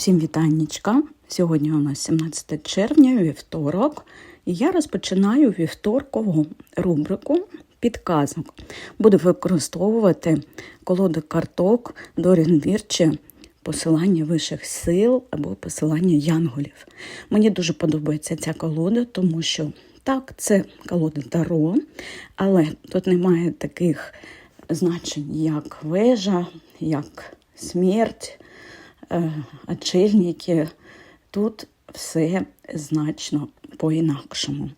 Всім вітаннячка! Сьогодні у нас 17 червня, вівторок, і я розпочинаю вівторкову рубрику підказок. Буду використовувати колоди карток Дорін Вірчі, посилання вищих сил або посилання янголів. Мені дуже подобається ця колода, тому що так, це колода Таро, але тут немає таких значень, як вежа, як смерть очільники. Тут все значно по-інакшому.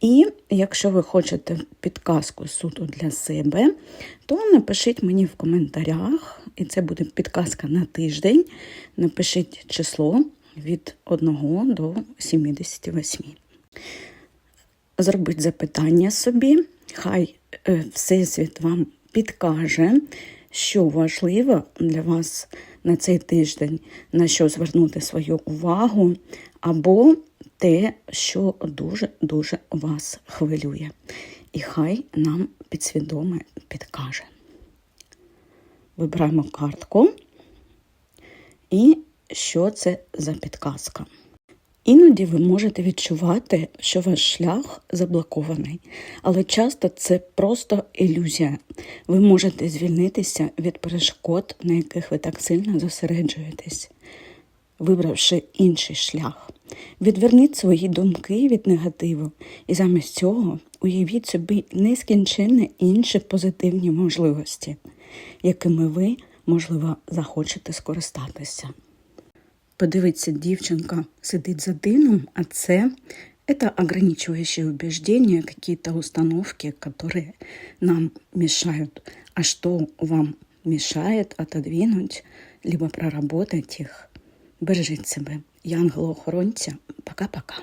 І якщо ви хочете підказку суто для себе, то напишіть мені в коментарях, і це буде підказка на тиждень. Напишіть число від 1 до 78. Зробіть запитання собі, хай е, Всесвіт вам підкаже, що важливо для вас на цей тиждень, на що звернути свою увагу, або те, що дуже-дуже вас хвилює. І хай нам підсвідоме підкаже. Вибираємо картку. І що це за підказка? Іноді ви можете відчувати, що ваш шлях заблокований, але часто це просто ілюзія. Ви можете звільнитися від перешкод, на яких ви так сильно зосереджуєтесь, вибравши інший шлях. Відверніть свої думки від негативу, і замість цього уявіть собі нескінченні інші позитивні можливості, якими ви, можливо, захочете скористатися. Подивіться, дівчинка сидить за дыном, а це это ограничивающие убеждения, какие-то установки, которые нам мешают. А что вам мешает отодвинуть, либо проработать их? Бережіть себе. Янгело-охоронця. Пока-пока.